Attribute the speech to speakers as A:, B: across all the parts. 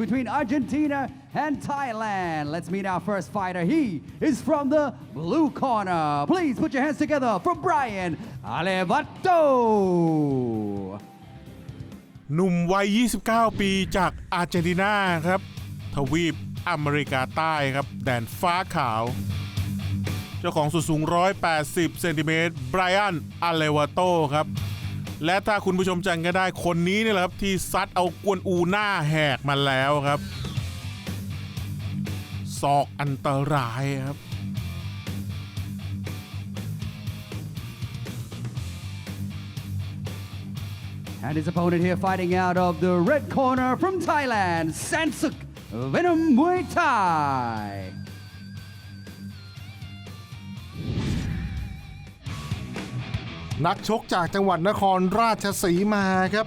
A: between Argentina and Thailand. Let's meet our first fighter. He is from the blue corner. Please put your hands together for Brian Alevato.
B: หนุ่มวัย 29 ปีจากอาร์เจนตินาครับ ทวีปอเมริกาใต้ครับ แดนฟ้าขาว เจ้าของสูงสูง 180 เซนติเมตรไบรอันอาเลวาโตครับ และถ้าคุณผู้ชมจำกันได้คนนี้นี่แหละครับที่ซัดเอากวนอูหน้าแหกมาแล้วครับศอกอันตรายครับ
A: And his opponent here fighting out of the red corner from Thailand, Sansuk Venom Muay Thai.
C: นักชกจากจังหวัดนครราชสีมาครับ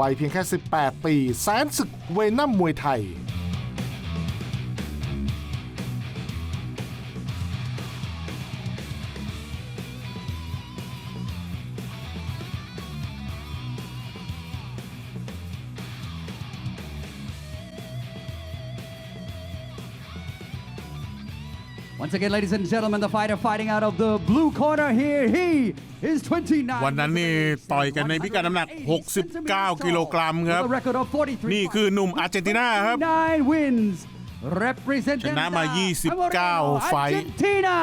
C: วัยเพียงแค่ 18 ปี แสนศึกเวนัมมวยไทย
A: Once again, ladies and gentlemen, the fighter fighting out of the blue corner here, he is 29.
B: วันนั้นนี่ต่อยกันในพิกัดน้ำหนัก 69 กิโลกรัมครับ
A: With a record of 43
B: นี่คือหนุ่มอาร์เจนตินาครับ
A: 9 wins. Represent
B: ชนะมา 29 ไฟท์
A: Argentina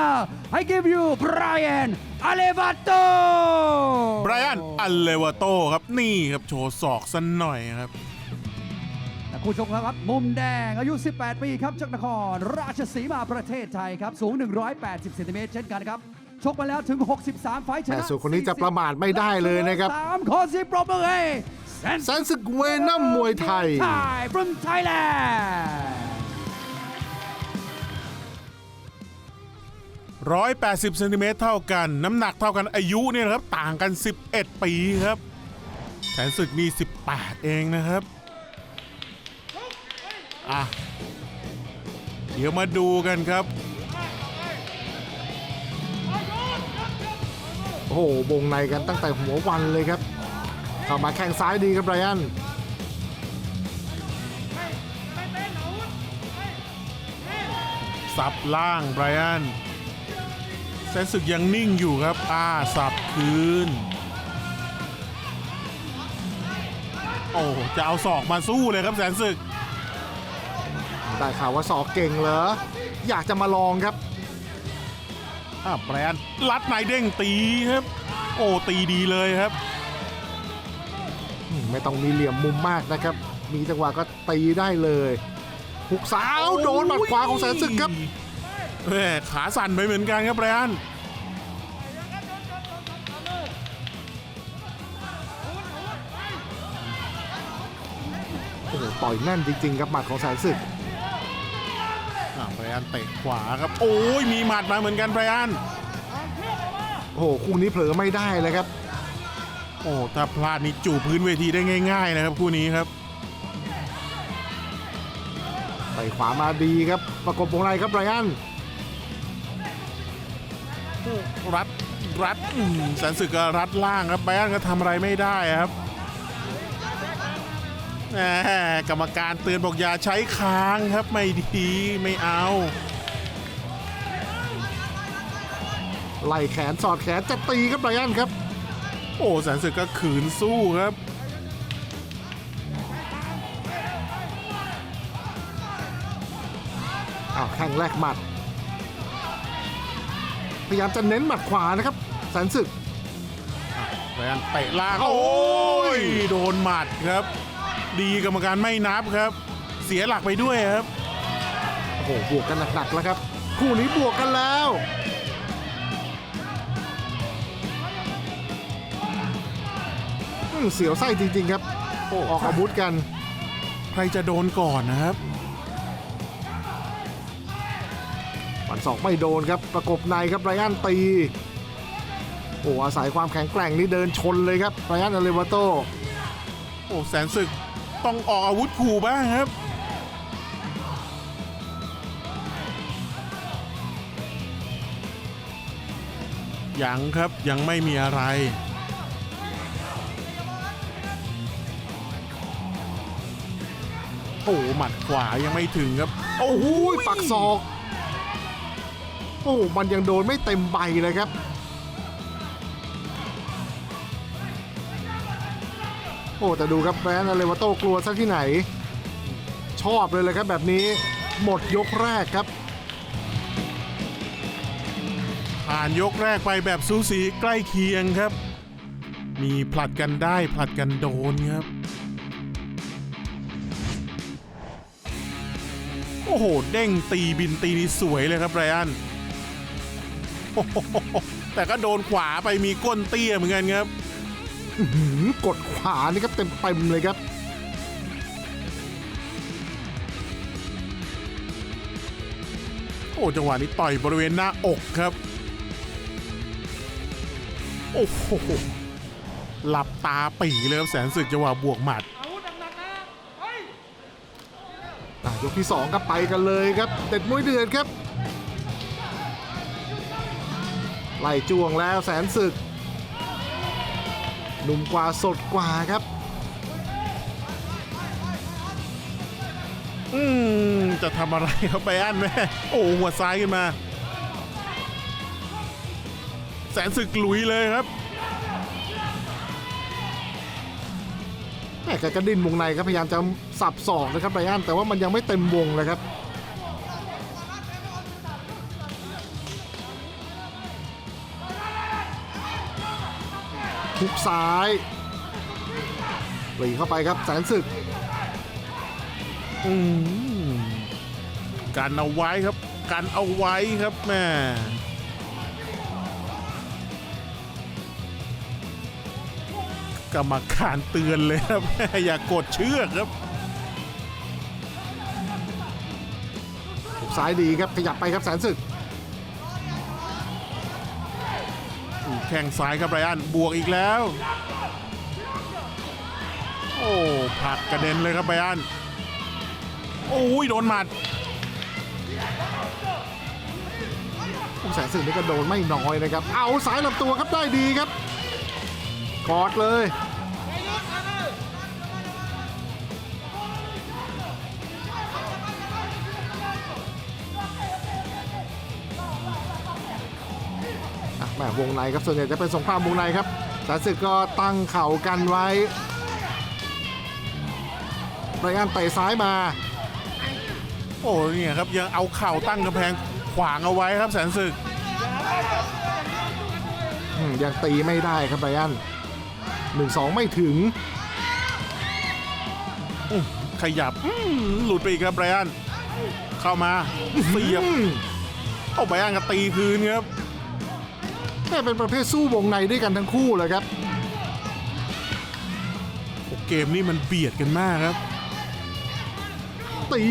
A: I give you Brian Alevato
B: ไบรอันอัลเลวาโตครับนี่ครับโชว์ศอกสันหน่อยครับ
A: และคู่ชกนะครับ มุมแดงอายุ 18 ปีครับจากนคร ราชสีมาประเทศไทยครับ สูง 180เซนติเมตรเช่นกันครับชกมาแล้วถึง 63 ไฟท์ช
C: แต่
A: นะ
C: ส่วนคนนี้จะประมาทไม่ได้เลยนะครับ
A: สามขอเสียงปรบมือให้แซน
C: แสนศึกเวนัมมวยไทย
A: ไทย from Thailand
B: 180เซนติเมตรเท่ากัน น้ำหนักเท่ากันอายุเนี่ยนะครับ ต่างกัน 11 ปีครับ แสนศึกมี18 เองนะครับ อะ เดี๋ยวมาดูกันครับ
C: โอ้โหวงในกันตั้งแต่หัววันเลยครับเข้ามาแข้งซ้ายดีครับไบรอัน
B: สับล่างไบรอันแสนศึกยังนิ่งอยู่ครับอ่าสับคืน โอ้จะเอาศอกมาสู้เลยครับแสนศึก
C: ได้ข่าวว่าสอกเก่งเหรอ อยากจะมาลองครับ
B: อ่าแบรนด์ลัดในเด้งตีครับ โอ้ตีดีเลยครับ
C: ไม่ต้องมีเหลี่ยมมุมมากนะครับ มีจังหวะก็ตีได้เลยหุกสาวโดนหมัดขวาของแสนศึกครับ
B: แม่ขาสั่นไปเหมือนกันครับแบรนด์
C: โอ้โหต่อยแน่นจริงๆครับหมัดของแสนศึก
B: อ่าแบรนด์เตะขวาครับ โอ้ยมีหมัดมาเหมือนกันแบรนด์
C: โอ้โหคู่นี้เผลอไม่ได้เลยครับ
B: โอ้ถ้าพลาดนี่จูบพื้นเวทีได้ง่าย ๆ นะครับคู่นี้ครับ
C: ใส่ขวามาดีครับ ประกบวงในครับไบรอัน
B: รัดรัดอืมแสนศึกก็รัดล่างครับแบรนด์ก็ทำอะไรไม่ได้ครับ แหมกรรมการเตือนบอกอย่าใช้ค้างครับไม่ดีไม่เอา
C: ไล่แขนสอดแขนจะตีครับไบรอันครับ
B: โอ้แสนศึกก็ขืนสู้ครับ
C: อ้าวแข้งแรกหมัด พยายามจะเน้นหมัดขวานะครับแสนศึก
B: แบรนด์เตะล่างโอ้ยโดนหมัดครับ ดีกรรมการไม่นับครับ เสียหลักไปด้วยครับ
C: โอ้โหบวกกันหนักๆแล้วครับ คู่นี้บวกกันแล้วอืมเสียวไส้จริง ๆ ครับ โอ้ออกอาวุธกัน
B: ใครจะโดนก่อนนะครับ
C: ฝันศอกไม่โดนครับ ประกบในครับไรอันตี โอ้อาศัยความแข็งแกร่งนี่เดินชนเลยครับไรอันอเลวาโต
B: โอ้แสนศึก ต้องออกอาวุธขู่บ้างครับ ยังครับยังไม่มีอะไร โอ้หมัดขวายังไม่ถึงครับ โอ้โห
C: ปักศอก โอ้มันยังโดนไม่เต็มใบเลยครับ โอ้แต่ดูครับแบรนด์เลวาโต้กลัวซะที่ไหน ชอบเลยเลยครับแบบนี้หมดยกแรกครับ
B: ผ่านยกแรกไปแบบสูสีใกล้เคียงครับ มีผลัดกันได้ผลัดกันโดนครับ โอ้โห เด้งตีบินตีนี่สวยเลยครับไรอันแต่ก็โดนขวาไปมีก้นเตี้ยเหมือนกันครับ
C: กดขวานี่ครับเต็มเต็มๆเลยครับ
B: โอ้จังหวะนี้ต่อยบริเวณหน้าอกครับ โอ้โหหลับตาปีเลยครับแสนศึกจังหวะบวกหมัด
C: ยกที่2ครับไปกันเลยครับเด็ดมวยเดือดครับไล่จ้วงแล้วแสนศึก นุ่มกว่าสดกว่าครับ
B: อืม จะทำอะไรเขาไปอันแม่โอ้หัวซ้ายขึ้นมา แสนศึกลุยเลยครับ
C: แม่แกกระดินวงในครับพยายามจะสับศอกนะครับไรอันแต่ว่ามันยังไม่เต็มวงเลยครับ ทุกซ้ายปรีเข้าไปครับแสนศึก
B: อืมการเอาไว้ครับการเอาไว้ครับแม่กรรมการเตือนเลยครับ อย่ากดเชือกครับ
C: ทุกซ้ายดีครับขยับไปครับแสนศึก
B: แข้งซ้ายครับไรอันบวกอีกแล้ว โอ้ผักกระเด็นเลยครับไรอันโอ้ยโดนหมัด
C: แสนศึกนี่ก็โดนไม่น้อยนะครับ เอาสายลำตัวครับได้ดีครับกอดเลย วงในครับส่วนใหญ่จะเป็นสงครามวงในครับแสนศึกก็ตั้งเข่ากันไว้ไรอันเตะซ้ายมา
B: โอ้เนี่ยครับยังเอาเข่าตั้งกำแพงขวางเอาไว้ครับแสนศึก
C: อืมยังตีไม่ได้ครับไบรอันหนึ่งสองไม่ถึง
B: ขยับอืมหลุดไปอีกครับไบรอันเข้ามาเสียบ
C: อืม
B: เอาไบรอันก็ตีคืนครับ
C: แม่เป็นประเภทสู้วงในด้วยกันทั้งคู่เลยครับ
B: โอ้เกมนี้มันเบียดกันมากครับ
C: ตี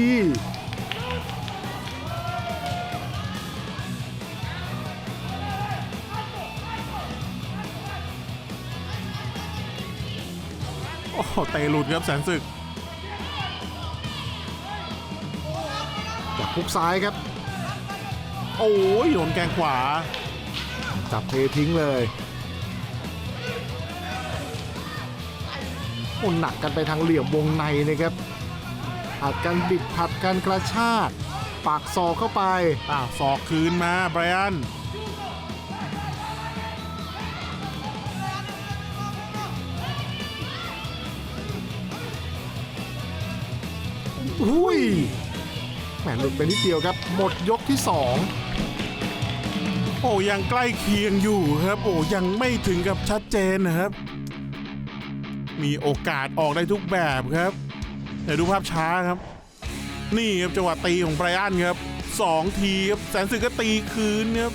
B: โอ้โหเตะหลุดครับแสนศึก
C: จากพุกซ้ายครับ
B: โอ้ยโดนแกงขวา
C: จับเททิ้งเลยโอ้หนักกันไปทางเหลี่ยมวงในนะครับผัดกันบิดผัดกันกระชากปากศอกเข้าไป
B: อ้าวศอกคืนมาไบรอัน
C: อุ้ยแหมหลุดไปนิดเดียวครับ หมดยกที่สอง
B: โอ้ยังใกล้เคียงอยู่ครับ โอ้ยังไม่ถึงกับชัดเจนนะครับ มีโอกาสออกได้ทุกแบบครับเดี๋ยวดูภาพช้าครับ นี่ครับจังหวะตีของไบรอันครับสองทีครับแสนศึกก็ตีคืนครับ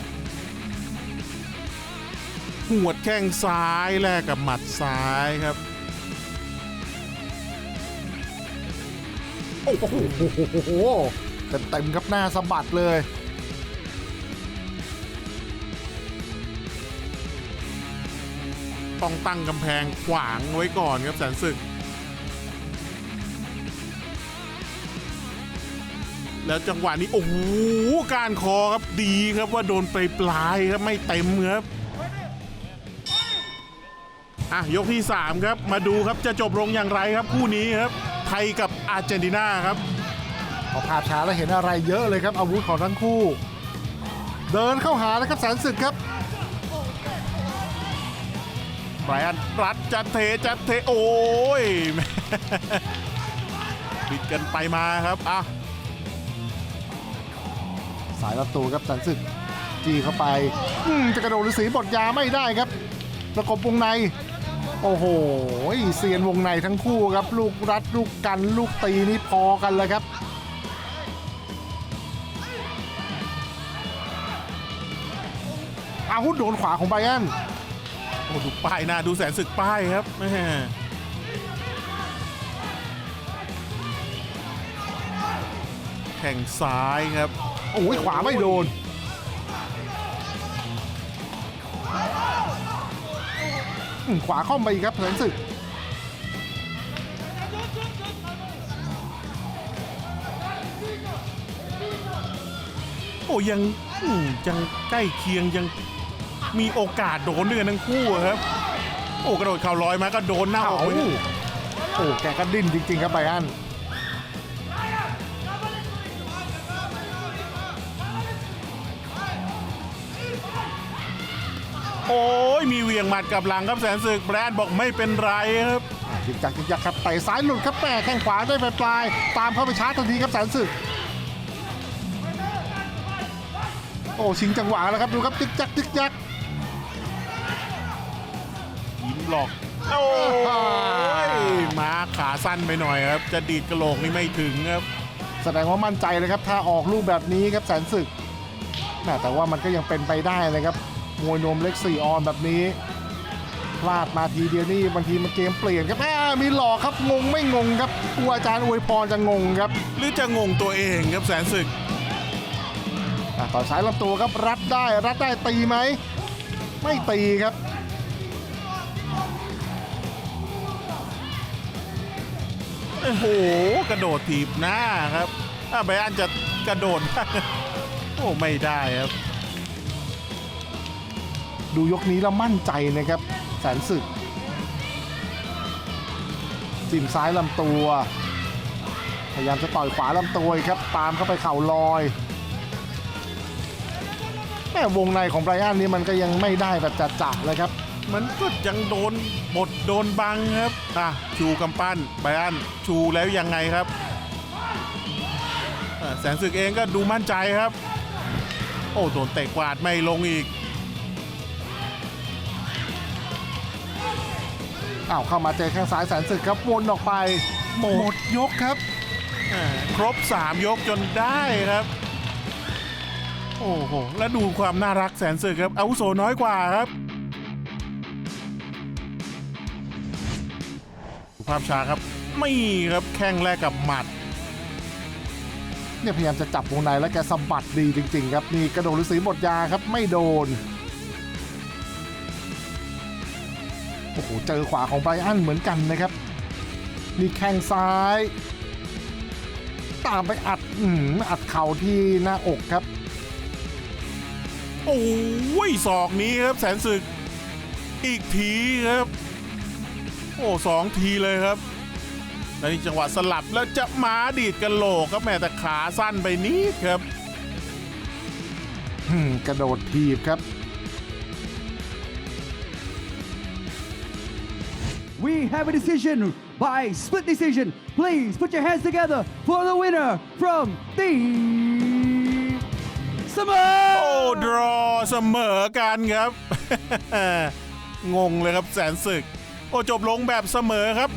B: หัวดแข้งซ้ายแลกกับหมัดซ้ายครับ
C: โอ้โหเต็มๆครับหน้าสะบัดเลย
B: ต้องตั้งกำแพงขวางไว้ก่อนครับแสนศึก แล้วจังหวะนี้ โอ้โหการคอครับดีครับว่าโดนไปปลายครับไม่เต็มครับอะยกที่ 3 ครับ มาดูครับจะจบลงอย่างไรครับคู่นี้ครับททยกับอาร์เจนตินาครับ
C: พอภาพช้าแล้วเห็นอะไรเยอะเลยครับอาวุธของทั้งคู่ เดินเข้าหาแล้วครับแสนศึกครับ
B: ไบรอันรัดจัดเทจัดเทโอ้ยบิดกันไปมาครับอะ
C: สายประตูครับแสนศึกจี้เข้าไปจะกระโดดหรือสีบทยาไม่ได้ครับ ประกบวงใน โอ้โหเซียนวงในทั้งคู่ครับ ลูกรัดลูกกันลูกตีนี่พอกันเลยครับอาวุธโดนขวาของไบรอัน
B: อ้ดูป้ายหน้าดูแสนศึกป้ายครับแม่แข่งซ้ายครับ
C: โอ้ยขวาไม่โดนอืมขวาเข้ามาอีกครับแสนศึก
B: โอ้ยังอืมยังใกล้เคียงยัง มีโอกาสโดนด้วยกันทั้งคู่อะครับ โอ้กระโดดเข่าลอยมาก็โดนหน้าอก
C: เอา
B: ไป
C: โอ้แกก็ดิ้นจริง ๆ ครับไบรอัน
B: โอ้ยมีเหวียงหมัดกลับหลังครับแสนศึกแบรนด์บอกไม่เป็นไรครับ
C: อะยิงจักยิงจักครับเตะซ้ายหลุดครับแม่แข้งขวาได้ปลายๆตามเข้าไปชาร์จทันทีครับแสนศึกโอ้ชิงจังหวะแล้วครับดูครับจิกจักจิกจัก
B: หลอก โอ้ยมาขาสั้นไปหน่อยครับ จะดีดกระโหลกนี่ไม่ถึงครับ
C: แสดงว่ามั่นใจเลยครับ ถ้าออกลูกแบบนี้ครับแสนศึกแม่แต่ว่ามันก็ยังเป็นไปได้เลยครับมวยนวมเล็กสี่ออนแบบนี้ พลาดมาทีเดียวนี่บางทีมันเกมเปลี่ยนครับแม่มีหลอกครับงงไม่งงครับกลัวอาจารย์อวยพรจะงงครับ
B: หรือจะงงตัวเองครับแสนศึก
C: อะต่อยซ้ายลำตัวครับรัดได้รัดได้ตีไหม ไม่ตีครับ
B: โอ้โห กระโดดถีบหน้าครับถ้าไบอันจะกระโดดโอ้ไม่ได้ครับ
C: ดูยกนี้แล้วมั่นใจนะครับ แสนศึกจิ้มซ้ายลำตัว พยายามจะต่อยขวาลำตัวครับ ตามเข้าไปเข่าลอยแม่วงในของไบรอันนี่มันก็ยังไม่ได้แบบจัดๆเลยครับ
B: มันก็ยังโดนบดโดนบังครับอะชูกำปั้นไบรอันชูแล้วยังไงครับอะแสนศึกเองก็ดูมั่นใจครับ โอ้โดนเตะกวาดไม่ลงอีก
C: อ้าวเข้ามาเจอแข้งซ้ายแสนศึกครับวนออกไปหมดยกครับ
B: อ่าครบ 3 ยกจนได้ครับ โอ้โห แล้วดูความน่ารักแสนสึกครับอาวุโสน้อยกว่าครับ ภาพช้าครับ ไม่ครับแข้งแรกกับหมัด
C: เนี่ยพยายามจะจับวงในแล้วแกสะบัดดีจริง ๆ ครับ นี่กระโดดฤาษีบทยาครับไม่โดน โอ้โห เจอขวาของไบรอันเหมือนกันนะครับ นี่แข้งซ้าย ตามไปอัดอืมอัดเข่าที่หน้าอกครับ
B: โอ้ยศอกนี้ครับแสนศึก อีกทีครับโอ้สองทีเลยครับแล้วนี่จังหวะสลับแล้วจะมาดีดกันโหลกครับแม่แต่ขาสั้นไปนิดครับ
C: อืมกระโดดทีบครับ
A: We have a decision by split decision. Please put your hands together for the winner from the เสมอ
B: โอ้ดรอเสมอกันครับ งงเลยครับแสนศึก โอ้จบลงแบบเสมอครับ